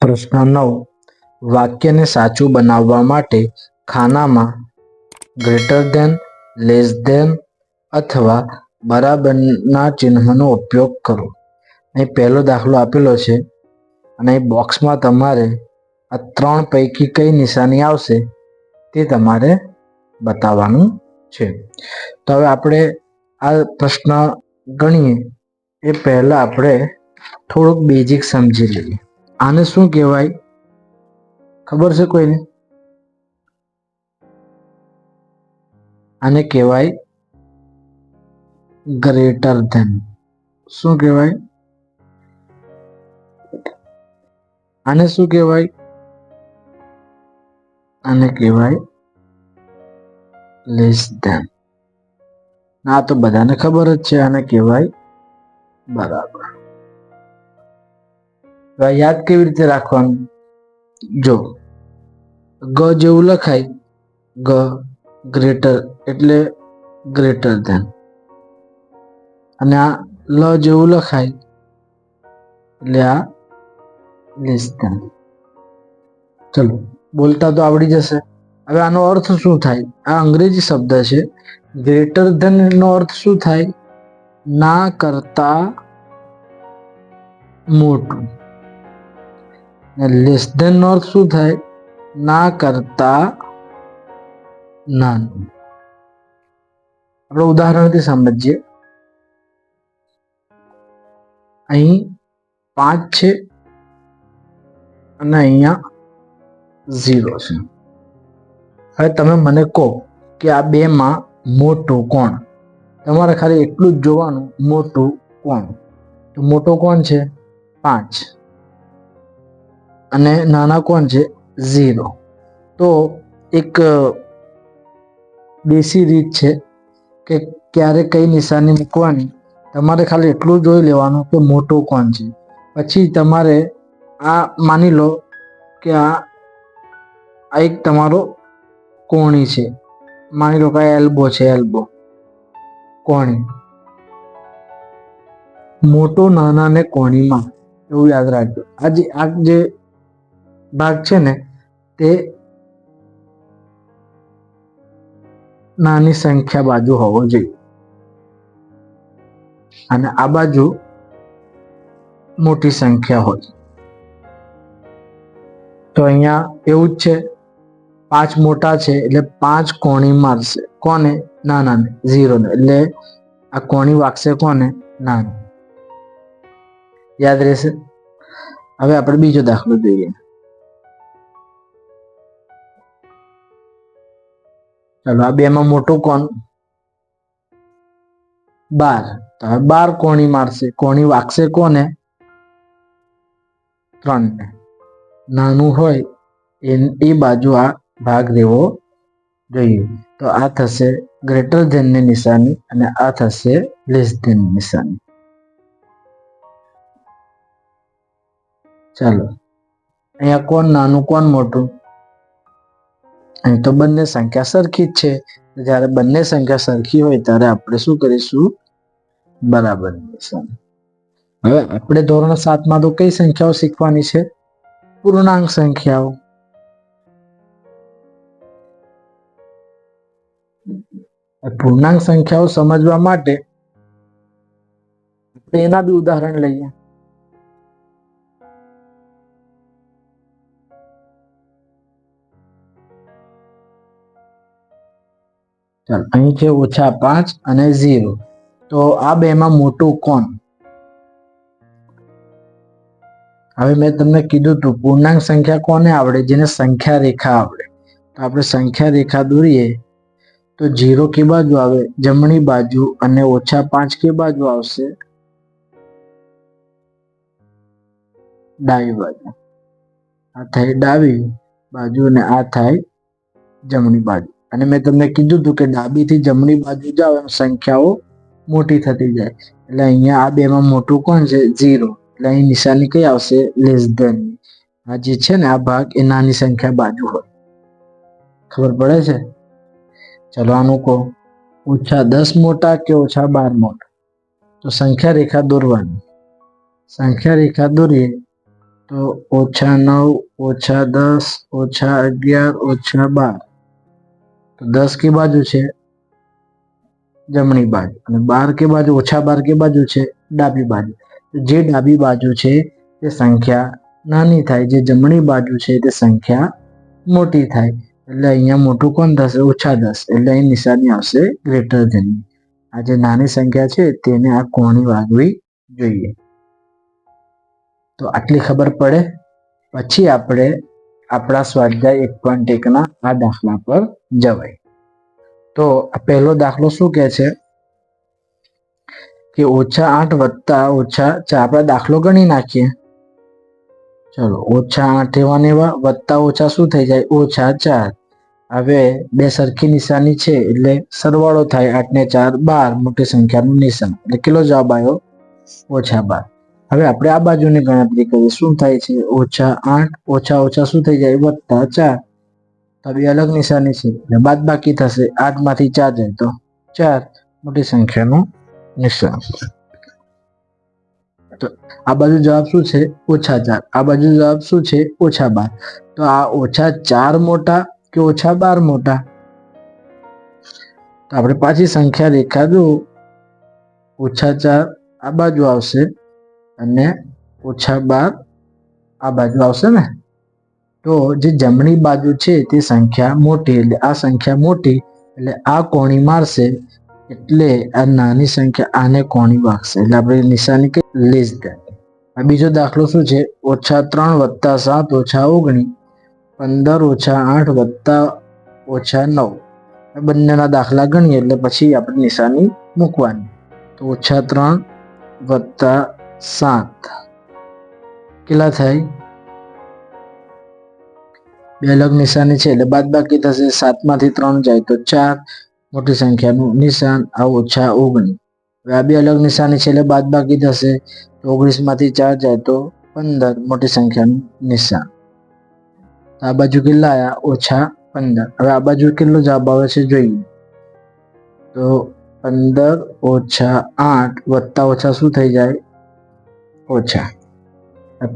પ્રશ્ન નવ. વાક્યને સાચું બનાવવા માટે ખાનામાં ગ્રેટર ધેન લેસ ધેન અથવા બરાબરના ચિહ્નનો ઉપયોગ કરો. અહીં પહેલો દાખલો આપેલો છે અને અહીં બોક્સમાં તમારે આ ત્રણ પૈકી કઈ નિશાની આવશે તે તમારે બતાવવાનું છે. તો હવે આપણે આ પ્રશ્ન ગણીએ. એ પહેલાં આપણે થોડુંક બેઝિક સમજી લઈએ. આને શું કહેવાય? ખબર છે કોઈને? આને કહેવાય ગ્રેટર ધેન શું કહેવાય? આને શું કહેવાય? આને કહેવાય લેસ ધેન આ તો બધાને ખબર જ છે. આને કહેવાય બરાબર. આ યાદ કેવી રીતે રાખવાનું? જો, ગ જેવું લખાય, ગ ગ્રેટર એટલે ગ્રેટર ધેન. અને આ લ જેવું લખાય, એટલે આ લેસ ધેન. ચલો, બોલતા તો આવડી જશે. હવે આનો અર્થ શું થાય? આ અંગ્રેજી શબ્દ છે, ગ્રેટર ધેન નો અર્થ શું થાય? ના કરતા મોટું. લેસ ધેન નો શું થાય? ના કરતા નાનું. આપણે ઉદાહરણથી સમજીએ. અહીં પાંચ છે અને અહીંયા ઝીરો છે. હવે તમે મને કહો કે આ બે માં મોટું કોણ? તમારે ખાલી એટલું જ જોવાનું, મોટું કોણ? તો મોટો કોણ છે? પાંચ. અને નાના કોણ છે? ઝીરો. તો એક દેશી રીત છે કે ક્યારે કઈ નિશાની મૂકવાની? તમારે ખાલી એટલું જોઈ લેવાનું કે મોટો કોણ છે. પછી તમારે આ માની લો કે આ આ એક તમારો કોણી છે. માની લો કે આ એલ્બો છે, એલ્બો. કોણી. મોટો નાના ને કોણીમાં, એવું યાદ રાખજો. આજે આ જે ભાગ છે ને, તે નાની સંખ્યા બાજુ હોવો જોઈએ. અને આ બાજુ મોટી સંખ્યા હોય. તો અહીંયા એવું જ છે, પાંચ મોટા છે, એટલે પાંચ કોણી મારશે. કોને? નાનાને. ઝીરો ને એટલે આ કોણી વાગશે કોને? નાનું. યાદ રહેશે? હવે આપણે બીજો દાખલો જોઈએ. ચાલો, આ બેમાં મોટું કોણ? બાર. તો હવે બાર કોણી મારશે. કોણી વાગશે કોને? ત્રણ. નાનું હોય એ એ બાજુ આ ભાગ રહેવો જોઈએ. તો આ થશે ગ્રેટર ધેનની નિશાની અને આ થશે લેસ ધેનની નિશાની. ચાલો. અહીંયા કોણ નાનું, કોણ મોટું? અહીં તો બંને સંખ્યા સરખી જ છે. જ્યારે બંને સંખ્યા સરખી હોય ત્યારે આપણે શું કરીશું? બરાબર. હવે આપણે ધોરણ સાતમાં તો કઈ સંખ્યાઓ શીખવાની છે? પૂર્ણાંક સંખ્યાઓ. પૂર્ણાંક સંખ્યાઓ સમજવા માટે એના બી ઉદાહરણ લઈએ. ચાલ, અહીં છે ઓછા પાંચ અને ઝીરો. તો આ બેમાં મોટું કોણ? હવે મેં તમને કીધું હતું પૂર્ણાંક સંખ્યા કોને આવડે? જેને સંખ્યા રેખા આવડે. તો આપણે સંખ્યા રેખા દોરીએ. તો જીરો કે બાજુ આવે, જમણી બાજુ અને ઓછા પાંચ કે બાજુ આવશે. ડાબી બાજુ. આ થાય ડાબી બાજુ અને આ થાય જમણી બાજુ. અને મેં તમને કીધું હતું કે ડાબી થી જમણી બાજુ જાઓ, એમ સંખ્યાઓ મોટી થતી જાય એટલે અહીંયા આ બેમાં મોટું કોણ છે? ઝીરો. એટલે અહીં નિશાની કઈ આવશે? Less than. આ જે છે ને, આ ભાગ એ નાની સંખ્યા બાજુ હોય. ખબર પડે છે? ચલો આનું કહો. ઓછા દસ મોટા કે ઓછા બાર મોટા? તો સંખ્યા રેખા દોરવાની. સંખ્યા રેખા દોરીએ તો ઓછા નવ, ઓછા દસ, ઓછા અગિયાર, ઓછા બાર. તો દસ કે બાજુ છે, જમણી બાજુ. અને બાર કે બાજુ, ઓછા બાર કે બાજુ છે, ડાબી બાજુ. જે ડાબી બાજુ છે, તે સંખ્યા નાની થાય. જે જમણી બાજુ છે, તે સંખ્યા મોટી થાય. એટલે અહીંયા મોટું કોણ થશે? ઓછા દસ. એટલે અહીં નિશાની આવશે ગ્રેટર ધેનની આ જે નાની સંખ્યા છે, તેને આ કોણી વાગવી જોઈએ. તો આટલી ખબર પડે. પછી આપણે આપણા સ્વાધ્યાય એક પોઈન્ટ એકના આ દાખલા પર જવાય. તો પહેલો દાખલો શું કહે છે? કે ઓછા આઠ વત્તા ઓછા આપણે દાખલો ગણી નાખીએ. ચલો, ઓછા આઠ એવા ને એવા, વત્તા ઓછા શું થઈ જાય? ઓછા ચાર. હવે બે સરખી નિશાની છે, એટલે સરવાળો થાય આઠ ને ચાર બાર, મોટી સંખ્યાનું નિશાન. એટલે કેટલો જવાબ આવ્યો? ઓછા બાર. હવે આપણે આ બાજુની ગણતરી કરીએ. શું થાય છે? ઓછા આઠ, ઓછા ઓછા શું થઈ જાય? વત્તા ચાર. તો બે અલગ નિશાની છે. એટલે બાદ બાકી થશે આઠમાંથી ચાર જાય. તો ચાર મોટી સંખ્યાનું નિશાન. તો આ બાજુ જવાબ શું છે? ઓછા ચાર. આ બાજુ જવાબ શું છે? ઓછા બાર. તો આ ઓછા ચાર મોટા કે ઓછા બાર મોટા? તો આપણે પાછી સંખ્યા રેખા જો ઓછા ચાર આ બાજુ આવશે. અને ઓછા બાર આ બાજુ આવશે ને? તો જે જમણી બાજુ છે તે સંખ્યા મોટી, એટલે આ સંખ્યા મોટી, એટલે આ કોણી મારશે, એટલે આ નાની સંખ્યા આને કોણી વાગશે એટલે આપણે નિશાની કે લેસ ધેન આ બીજો દાખલો શું છે? ઓછા ત્રણ વત્તા સાત ઓછા ઓગણી, પંદર ઓછા આઠ વત્તા ઓછા નવ. બંનેના દાખલા ગણીએ, એટલે પછી આપણે નિશાની મૂકવાની. તો ઓછા ત્રણ વત્તા સાત. કેટલા થાય? બે અલગ નિશાની છે, એટલે બાદ બાકી થશે. સાતમાંથી ત્રણ જાય તો ચાર. મોટી સંખ્યાનું નિશાન આ ઓછા ઓગણીસ હવે આ બે અલગ નિશાની છે, એટલે બાદ બાકી થશે. તો ઓગણીસમાંથી ચાર જાય તો પંદર. મોટી સંખ્યાનું નિશાન. આ બાજુ કેટલા આવ્યા ઓછા પંદર. હવે આ બાજુ કેટલો જવાબ આવે છે? જોઈએ. તો પંદર ઓછા આઠ વત્તા ઓછા શું થઈ જાય? ઓછા.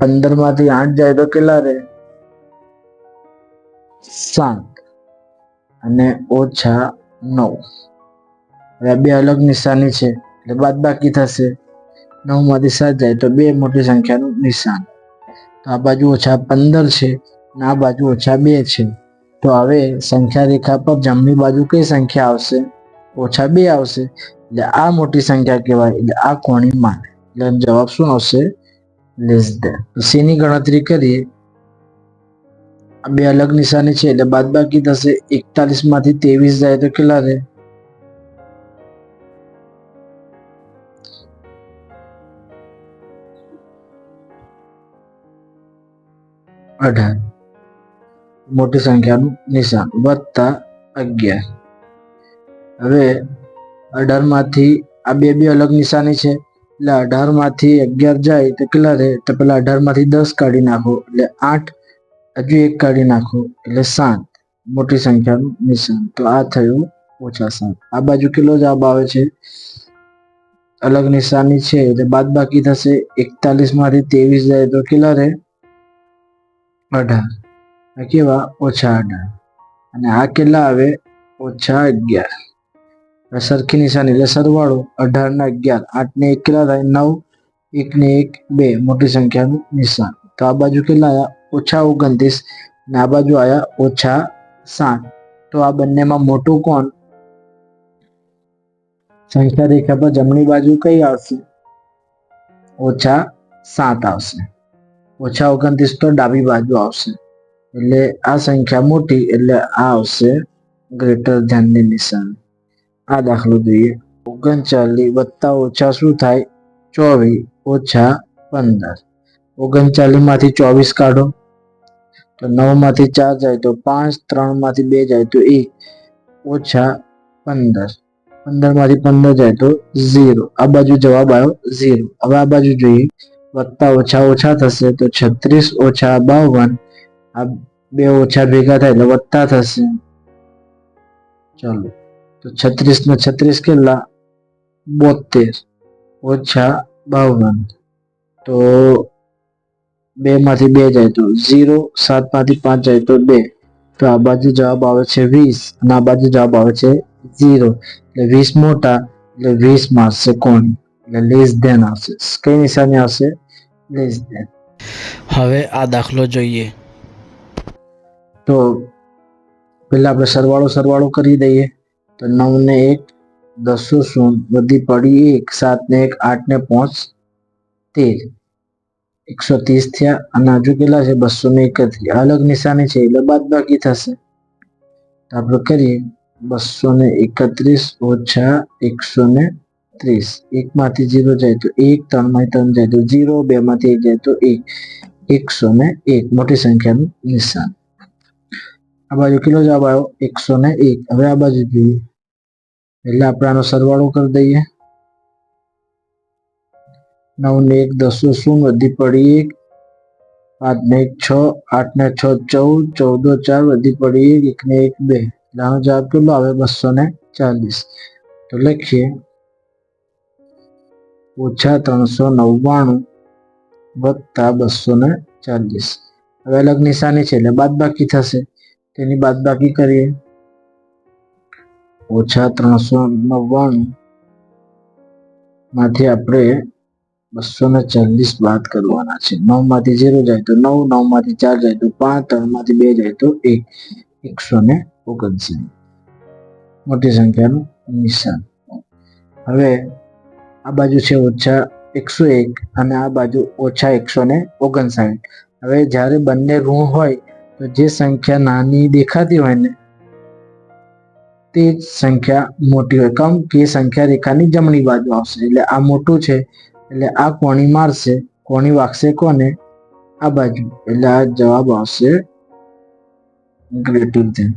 પંદરમાંથી આઠ જાય તો કેટલા રહે? સાત. અને ઓછા નવ. હવે બે અલગ નિશાની છે, એટલે બાદ બાકી થશે. નવમાંથી સાત જાય તો બે મોટી સંખ્યાનું નિશાન. તો આ બાજુ ઓછા પંદર છે, અને આ બાજુ ઓછા બે છે. તો હવે સંખ્યા રેખા પર જમણી બાજુ કઈ સંખ્યા આવશે? ઓછા બે આવશે. એટલે આ મોટી સંખ્યા કહેવાય, એટલે આ કોણી માન. એટલે જવાબ શું આવશે? લેસ ધેન સીની ગણતરી કરીએ. બે અલગ નિશાની છે, એટલે બાદ બાકી થશે. એકતાલીસમાંથી ત્રેવીસ જાય તો કેટલા રહે? અઢાર. મોટી સંખ્યાનું નિશાન. વત્તા અગિયાર. હવે અઢારમાંથી આ બે બે અલગ નિશાની છે. એટલે અઢારમાંથી અગિયાર જાય તો કેટલા રહે? તો પેલા અઢારમાંથી દસ કાઢી નાખો, એટલે આઠ, હજુ એક કાઢી નાખો, એટલે સાત. મોટી સંખ્યાનું નિશાન તો આ થયું ઓછા સાત. આ બાજુ કેટલો જવાબ આવે છે? અલગ નિશાની છે, એટલે બાદ બાકી થશે. એકતાલીસમાંથી ત્રેવીસ જાય તો કેટલા રહે? અઢાર. કેવા? ઓછા અઢાર. અને આ કેટલા આવે? ઓછા અગિયાર. સરખી નિશાની એટલે સરવાળો અઢાર ને અગિયાર આઠ ને એક કેટલા થાય? નવ એક ને એક, બે. મોટી સંખ્યાનું નિશાન. તો આ બાજુ કેટલા આવ્યા ઓછા ઓગણત્રીસ ને આ બાજુ આવ્યા ઓછા સાત તો આ બંનેમાં મોટું કોણ? સંખ્યા રેખા પર જમણી બાજુ કઈ આવશે? ઓછા સાત આવશે. ઓછા ઓગણત્રીસ તો ડાબી બાજુ આવશે. એટલે આ સંખ્યા મોટી એટલે આ આવશે ગ્રેટર ધ્યાનની નિશાની. આ દાખલો જોઈએ. ઓગણચાલીસ વત્તા ઓછા શું થાય? ચોવીસ ઓછા પંદર. ઓગણચાલીસમાંથી ચોવીસ કાઢો. તો નવમાંથી ચાર જાય તો પાંચ ત્રણમાંથી બે જાય તો એક. ઓછા પંદર. પંદરમાંથી પંદર જાય તો ઝીરો. આ બાજુ જવાબ આવ્યો ઝીરો. હવે આ બાજુ જોઈએ. વત્તા ઓછા ઓછા થશે તો છત્રીસ ઓછા બાવન. આ બે ઓછા ભેગા થાય એટલે વત્તા થશે. ચાલો. તો છત્રીસ ને છત્રીસ કેટલા? બોતેર ઓછા બાવન. તો બે માંથી બે જાય તો ઝીરો સાતમાંથી પાંચ જાય તો બે. તો આ બાજુ જવાબ આવે છે વીસ અને આ બાજુ જવાબ આવે છે ઝીરો. એટલે વીસ મોટા એટલે વીસમાં આવશે કોણ? એટલે લેસ ધેન આવશે. કઈ નિશાની આવશે? લેસ ધેન હવે આ દાખલો જોઈએ. તો પેલા આપણે સરવાળો સરવાળો કરી દઈએ. તો નવ ને એક, દસો શૂન વધી પડી એક સાત ને એક આઠ ને પાંચ, તેર. એકસો ત્રીસ થયા અને હજુ કેટલા છે? બસો ને એકત્રીસ અલગ નિશાની છે, એટલે બાદ બાકી થશે. આપણે કરીએ. બસો ને એકત્રીસ ઓછા એકસો ને ત્રીસ. એક માંથી જીરો જાય તો એક ત્રણમાંથી ત્રણ જાય તો જીરો બે માંથી એક જાય તો એક. એકસો ને એક, મોટી સંખ્યાનું નિશાન. આ બાજુ કેટલો જવાબ આવ્યો? એકસો ને એક. હવે આ બાજુ જોઈએ. એટલે આપણે આનો સરવાળો કરી દઈએ. નવ ને એક દસો શું? વધી પડી એક, પાંચ ને એક છ, આઠ ને છ ચૌદ, ચૌદો ચાર વધી પડી એક એક ને એક બે. આનો જવાબ કેટલો આવે? બસો ને ચાલીસ. તો લખીએ. ઓછા ત્રણસો નવ્વાણું વત્તા બસો ને ચાલીસ. હવે અલગ નિશાની છે, એટલે બાદ બાકી થશે. તેની બાદ બાકી કરીએ. ઓછા ત્રણસો નવ્વાણું માંથી આપણે બસો ને ચાલીસ બાદ કરવાના છે. નવમાંથી ઝીરો જાય તો નવ નવમાંથી ચાર જાય તો પાંચ, ત્રણમાંથી બે જાય તો એક. એકસો ને ઓગણસી મોટી સંખ્યાનું નિશાન. હવે આ બાજુ છે ઓછા એકસો એક અને આ બાજુ ઓછા એકસો ને ઓગણસાઠ. હવે જ્યારે બંને ઋણ હોય તો જે સંખ્યા નાની દેખાતી હોય ને તે જ સંખ્યા મોટી હોય. કમ કે સંખ્યા રેખાની જમણી બાજુ આવશે. એટલે આ મોટું છે. એટલે આ કોણી મારશે. કોણી વાગશે કોને? આ બાજુ. એટલે આ જવાબ આવશે ગ્રેટર ધેન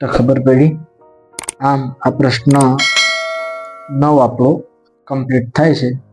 તો ખબર પડી? આમ આ પ્રશ્ન નવ આપણો કમ્પ્લીટ થાય છે.